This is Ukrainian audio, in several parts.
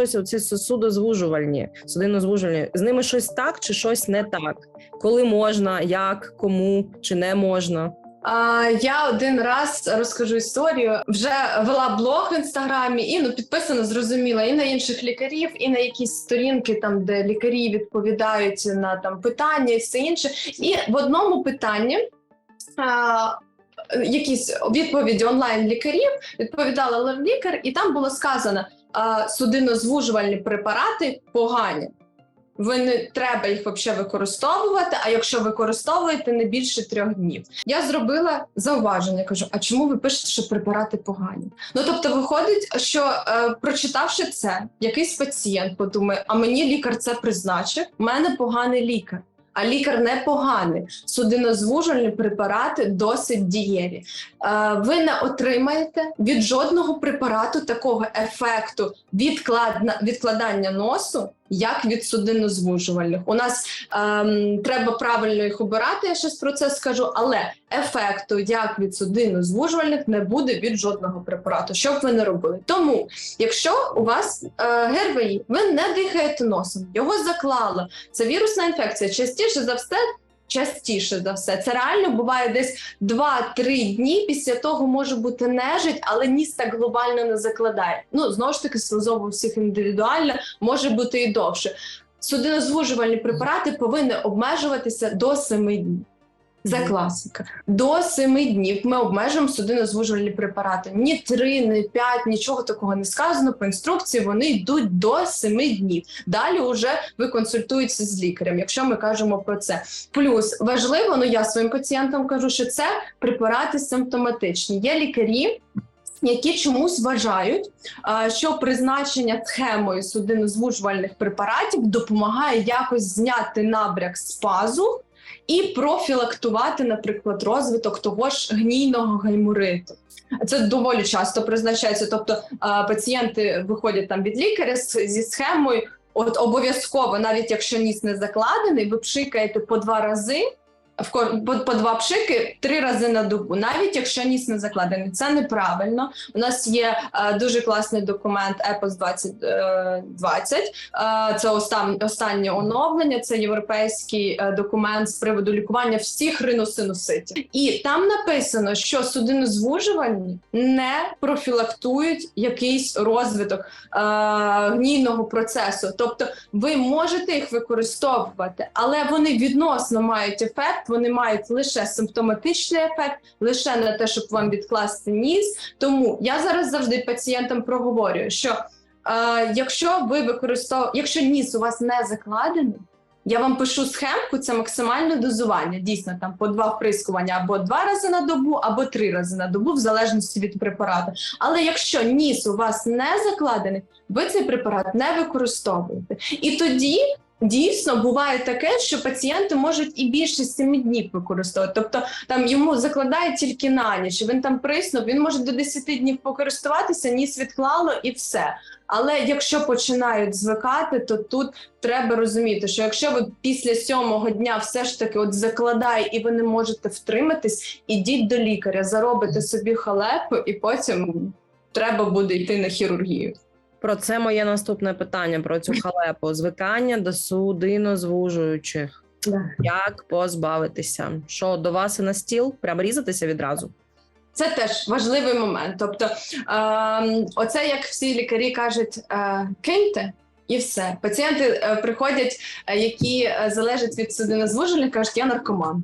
щось оці судозвужувальні, судинозвужувальні, з ними щось так чи щось не так? Коли можна, як, кому чи не можна? А, я один раз розкажу історію. Вже вела блог в інстаграмі і ну підписано зрозуміла і на інших лікарів, і на якісь сторінки, там де лікарі відповідають на там питання і все інше. І в одному питанні. А, Якісь відповіді онлайн лікарів відповідала лікар, і там було сказано: судинозвужувальні препарати погані. Ви не треба їх взагалі використовувати. А якщо використовуєте не більше трьох днів, я зробила зауваження. Кажу: а чому ви пишете, що препарати погані? Ну тобто, виходить, що е, прочитавши це, якийсь пацієнт подумає: а мені лікар це призначив. У мене поганий лікар. А лікар не поганий. Судинозвужувальні препарати досить дієві. Е, ви не отримаєте від жодного препарату такого ефекту відкладна, відкладання носу, як від судинозвужувальних. У нас ем, треба правильно їх обирати, я щось про це скажу, але ефекту, як від судинозвужувальних, не буде від жодного препарату, що б ви не робили. Тому, якщо у вас е, ГРВІ, ви не дихаєте носом, його заклало, це вірусна інфекція, частіше за все. Частіше за все, це реально буває десь 2-3 дні. Після того може бути нежить, але ніс так глобально не закладає. Ну знову ж таки, слизово у всіх індивідуально може бути і довше. Судинозвужувальні препарати повинні обмежуватися до 7 днів. За класика. До 7 днів ми обмежуємо судинозвужувальні препарати. Ні 3, ні 5, нічого такого не сказано. По інструкції вони йдуть до 7 днів. Далі вже ви консультуєтеся з лікарем, якщо ми кажемо про це. Плюс важливо, ну я своїм пацієнтам кажу, що це препарати симптоматичні. Є лікарі. Які чомусь вважають, що призначення схемою судинозвужувальних препаратів допомагає якось зняти набряк з пазу і профілактувати, наприклад, розвиток того ж гнійного гаймориту. Це доволі часто призначається. Тобто пацієнти виходять там від лікаря зі схемою. От обов'язково, навіть якщо ніс не закладений, ви пшикаєте по два рази. В по, по два пшики три рази на добу, навіть якщо ніс не закладений, це неправильно. У нас є е, дуже класний документ EPOS 2020. Е, це остан, останнє оновлення. Це європейський е, документ з приводу лікування всіх риносинуситів. І там написано, що судинозвужувальні не профілактують якийсь розвиток е, гнійного процесу. Тобто ви можете їх використовувати, але вони відносно мають ефект. Вони мають лише симптоматичний ефект, лише на те, щоб вам відкласти ніс. Тому я зараз завжди пацієнтам проговорюю, що е, якщо ви використовуєте, якщо ніс у вас не закладений. Я вам пишу схемку, це максимальне дозування. Дійсно, там по два вприскування або два рази на добу, або три рази на добу, в залежності від препарату. Але якщо ніс у вас не закладений, ви цей препарат не використовуєте. І тоді дійсно буває таке, що пацієнти можуть і більше 7 днів використовувати. Тобто там йому закладають тільки на ніч, він там приснув, він може до 10 днів покористуватися, ніс відклало і все. Але якщо починають звикати, то тут треба розуміти, що якщо ви після сьомого дня все ж таки от закладає і ви не можете втриматись, ідіть до лікаря, заробите собі халепу, і потім треба буде йти на хірургію. Про це моє наступне питання про цю халепу. Звикання до судинозвужуючих. Як позбавитися? Що до вас і на стіл? Прям різатися відразу? Це теж важливий момент. Тобто, е, оце як всі лікарі кажуть, е, киньте. І все. Пацієнти е, приходять, е, які е, залежать від судинозвуження, кажуть, я наркоман.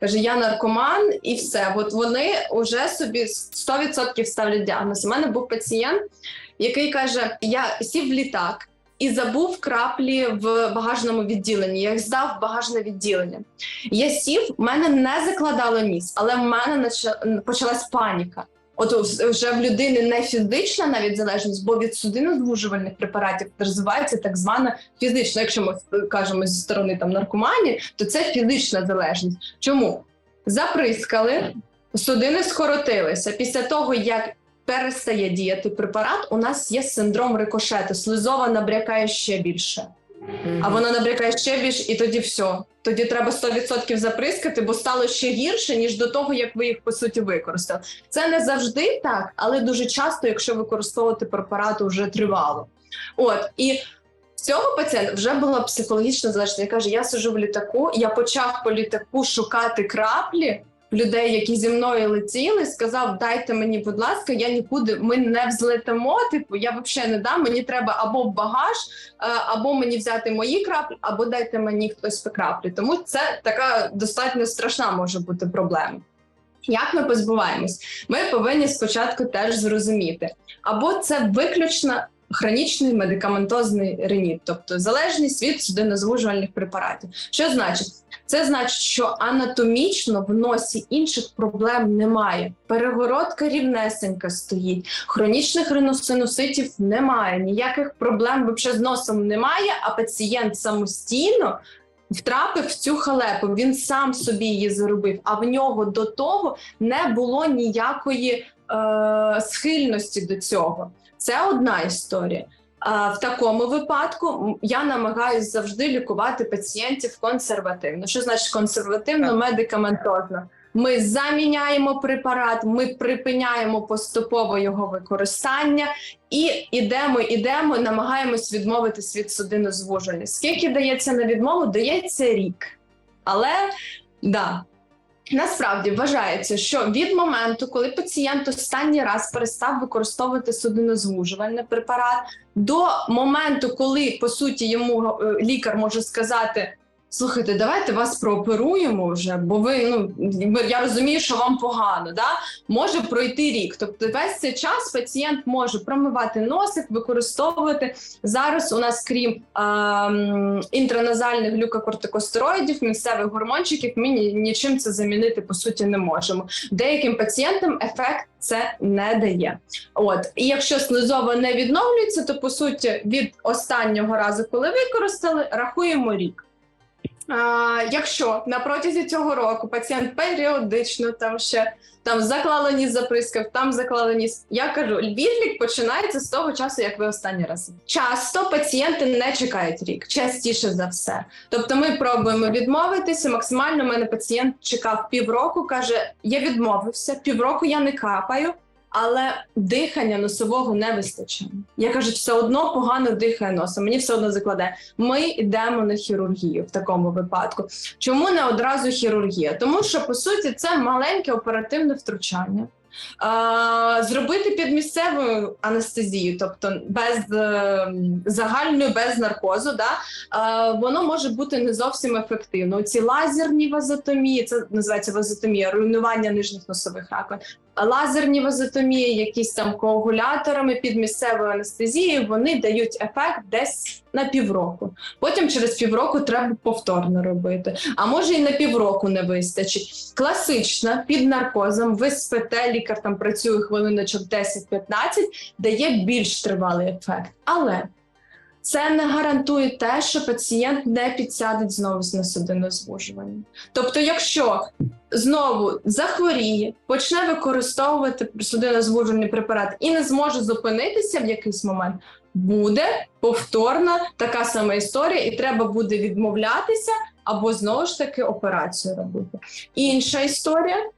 Каже, я наркоман, і все. От вони вже собі 100% ставлять діагноз. У мене був пацієнт, який каже: Я сів в літак і забув краплі в багажному відділенні. Я їх здав в багажне відділення. Я сів, в мене не закладало ніс, але в мене почалась паніка. От вже в людини не фізична навіть залежність, бо від судинозвужувальних препаратів розвивається так звана фізична. Якщо ми кажемо зі сторони там наркоманії, то це фізична залежність. Чому заприскали, судини скоротилися після того, як перестає діяти препарат, у нас є синдром рикошету. Слизова набрякає ще більше. А вона набрякає ще більше, і тоді все. Тоді треба 100% заприскати, бо стало ще гірше, ніж до того, як ви їх по суті використали. Це не завжди так, але дуже часто, якщо використовувати препарати вже тривало. От і цього пацієнта вже була психологічна залежність. Він каже: я сижу в літаку, я почав по літаку шукати краплі. Людей, які зі мною летіли, сказав: дайте мені, будь ласка, я нікуди ми не взлетимо. Типу, я взагалі не дам. Мені треба або багаж, е, або мені взяти мої краплі, або дайте мені хтось по краплі. Тому це така достатньо страшна може бути проблема. Як ми позбуваємось? Ми повинні спочатку теж зрозуміти, або це виключно хронічний медикаментозний реніт, тобто залежність від судинозвужувальних препаратів. Що значить? Це значить, що анатомічно в носі інших проблем немає. Перегородка рівнесенька стоїть, хронічних риносинуситів немає, ніяких проблем взагалі з носом немає, а пацієнт самостійно. Втрапив в цю халепу, він сам собі її заробив, а в нього до того не було ніякої схильності до цього. Це одна історія. А в такому випадку я намагаюся завжди лікувати пацієнтів консервативно. Що значить консервативно? Медикаментозно. Ми заміняємо препарат, ми припиняємо поступово його використання і ідемо, ідемо, намагаємось відмовитись від судинозвуження. Скільки дається на відмову? Дається рік. Але да, Насправді вважається, що від моменту, коли пацієнт останній раз перестав використовувати судинозвужувальний препарат, до моменту, коли по суті йому е, лікар може сказати: слухайте, давайте вас прооперуємо вже, бо ви ну я розумію, що вам погано. Да? Може пройти рік. Тобто, весь цей час пацієнт може промивати носик, використовувати зараз. У нас крім ем, інтраназальних глюкокортикостероїдів, місцевих гормончиків, ми ні- нічим це замінити по суті не можемо. Деяким пацієнтам ефект це не дає. От і якщо слизова не відновлюється, то по суті від останнього разу, коли використали, рахуємо рік. Якщо на протязі цього року пацієнт періодично там ще там заклала ніс заприскав, там заклала ніс. Я кажу, відлік починається з того часу, як ви останній раз. Часто пацієнти не чекають рік, частіше за все. Тобто ми пробуємо відмовитися. Максимально у мене пацієнт чекав півроку, каже: я відмовився, півроку я не капаю. Але дихання носового не вистачає. Я кажу, все одно погано дихає носом. Мені все одно закладе. Ми йдемо на хірургію в такому випадку. Чому не одразу хірургія? Тому що по суті це маленьке оперативне втручання. Зробити під місцевою анестезією, тобто без е, загальної, без наркозу, да, воно може бути не зовсім ефективно. Ці лазерні вазотомії, це називається вазотомія, руйнування нижніх носових раковин. Лазерні вазотомії, якісь там коагуляторами під місцевою анестезією, вони дають ефект десь на півроку. Потім через півроку треба повторно робити. А може і на півроку не вистачить. Класична під наркозом, ви спите, лікар там працює хвилиночок 10-15, дає більш тривалий ефект. Але це не гарантує те, що пацієнт не підсядеть знову з на судинозвужування. Тобто, якщо знову захворіє, почне використовувати судинозвужувальний препарат і не зможе зупинитися в якийсь момент, буде повторна така сама історія, і треба буде відмовлятися або знову ж таки операцію робити. Інша історія.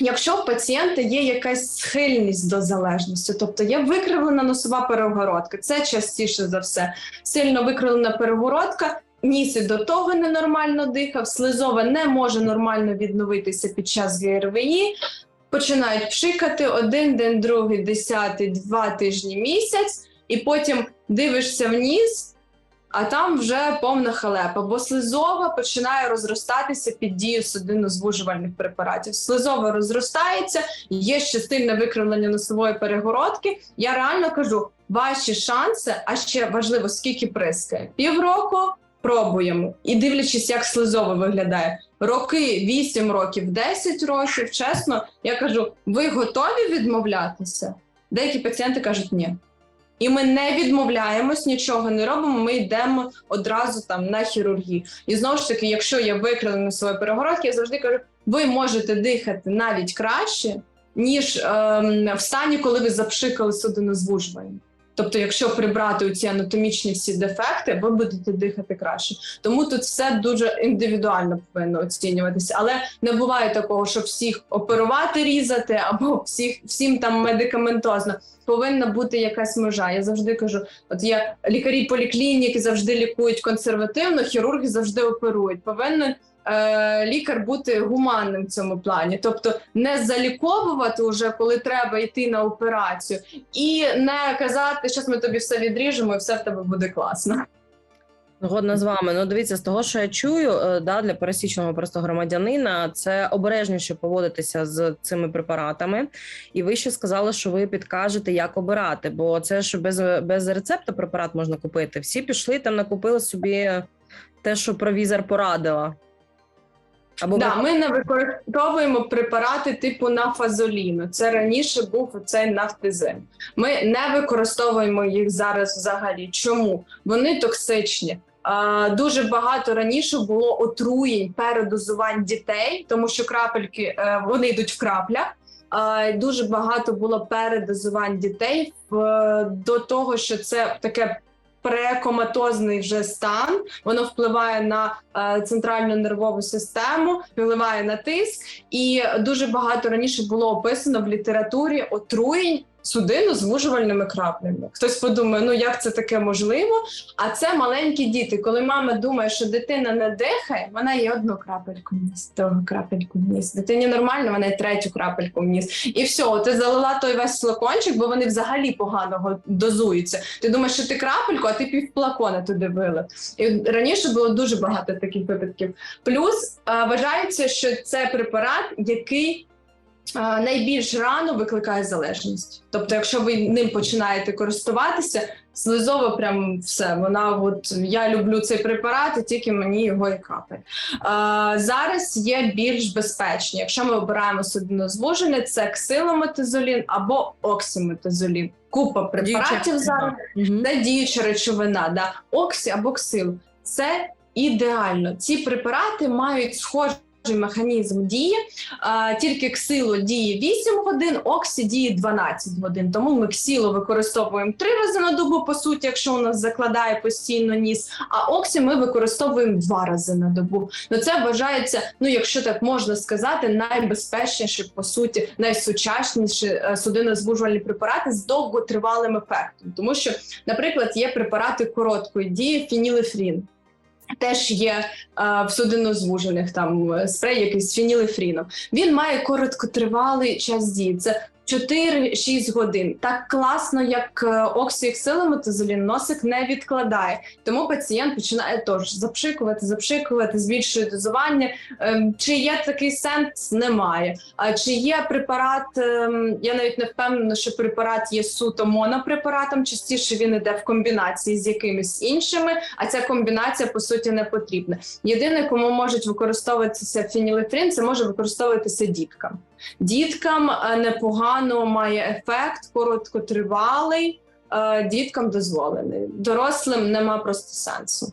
Якщо в пацієнта є якась схильність до залежності, тобто є викривлена носова перегородка, це частіше за все сильно викривлена перегородка, ніс і до того ненормально дихав, слизова не може нормально відновитися під час ГРВІ, починають пшикати один день, другий, десятий, два тижні, місяць, і потім дивишся в ніс, а там вже повна халепа, бо слизова починає розростатися під дією судинозвужувальних препаратів. Слизова розростається, є ще сильне викривлення носової перегородки. Я реально кажу, ваші шанси, а ще важливо, скільки прискає. Півроку пробуємо і дивлячись, як слизова виглядає. Роки 8 років, 10 років. Чесно, я кажу, ви готові відмовлятися? Деякі пацієнти кажуть, ні. І ми не відмовляємось, нічого не робимо. Ми йдемо одразу там на хірургію. І знову ж таки, якщо я викривлені свої перегородки, я завжди кажу, ви можете дихати навіть краще, ніж ем, в стані, коли ви запшикали судинозвужування. Тобто, якщо прибрати ці анатомічні всі дефекти, ви будете дихати краще. Тому тут все дуже індивідуально повинно оцінюватися. Але не буває такого, що всіх оперувати, різати або всіх всім там медикаментозно. Повинна бути якась межа. Я завжди кажу: от є лікарі поліклініки завжди лікують консервативно, хірурги завжди оперують. Повинен е, лікар бути гуманним в цьому плані, тобто не заліковувати вже, коли треба йти на операцію, і не казати, що ми тобі все відріжемо, і все в тебе буде класно. Згодна з вами. Ну, дивіться, з того, що я чую, е, да, для пересічного просто громадянина, це обережніше поводитися з цими препаратами. І ви ще сказали, що ви підкажете, як обирати, бо це ж без, без рецепта препарат можна купити. Всі пішли там, накупили собі те, що провізор порадила. Або Да, ми не використовуємо препарати типу нафазоліну. Це раніше був цей нафтизин. Ми не використовуємо їх зараз взагалі. Чому? Вони токсичні. А, дуже багато раніше було отруєнь передозувань дітей, тому що крапельки е, вони йдуть в краплях. А, дуже багато було передозувань дітей в, до того, що це таке прекоматозний вже стан. Воно впливає на е, центральну нервову систему, впливає на тиск, і дуже багато раніше було описано в літературі отруєнь судину звужувальними краплями. Хтось подумає, ну як це таке можливо? А це маленькі діти. Коли мама думає, що дитина не дихає, вона є одну крапельку вніс, другу крапельку вніс. Дитині нормально, вона є третю крапельку вніс. І все, ти залила той весь флакончик, бо вони взагалі поганого дозуються. Ти думаєш, що ти крапельку, а ти півфлакона туди вилив. І раніше було дуже багато таких випадків. Плюс е, вважається, що це препарат, який найбільш рано викликає залежність. Тобто, якщо ви ним починаєте користуватися, слизово прям все. Вона от я люблю цей препарат, і тільки мені його і капає. Е, зараз є більш безпечні. Якщо ми обираємо судинозвужене, це ксилометазолін або оксиметазолін. Купа препаратів зараз. Мгм. Діюча речовина, да. оксі або ксил. Це ідеально. Ці препарати мають схожий механізм дії, тільки ксило діє 8 годин, оксі діє 12 годин. Тому ми ксило використовуємо три рази на добу, по суті, якщо у нас закладає постійно ніс, а оксі ми використовуємо два рази на добу. Ну це вважається, ну якщо так можна сказати, найбезпечніші, по суті, найсучасніші е, судинозвужувальні препарати з довготривалим ефектом. Тому що, наприклад, є препарати короткої дії, фінілефрін. Теж є е, в судинозвужених там е, спрей якийсь фінілефріном. Він має короткотривалий час дії. Це 4-6 годин. Так класно, як е, оксіоксилометазолін, носик не відкладає. Тому пацієнт починає теж запшикувати, запшикувати, збільшує дозування. Ем, Чи є такий сенс? Немає. А чи є препарат? ем, Я навіть не впевнена, що препарат є суто монопрепаратом. Частіше він іде в комбінації з якимись іншими, а ця комбінація по суті не потрібна. Єдине, кому можуть використовуватися фінілефрин, це може використовуватися діткам. Діткам е, непогано має ефект, короткотривалий. е, Діткам дозволений. Дорослим нема просто сенсу.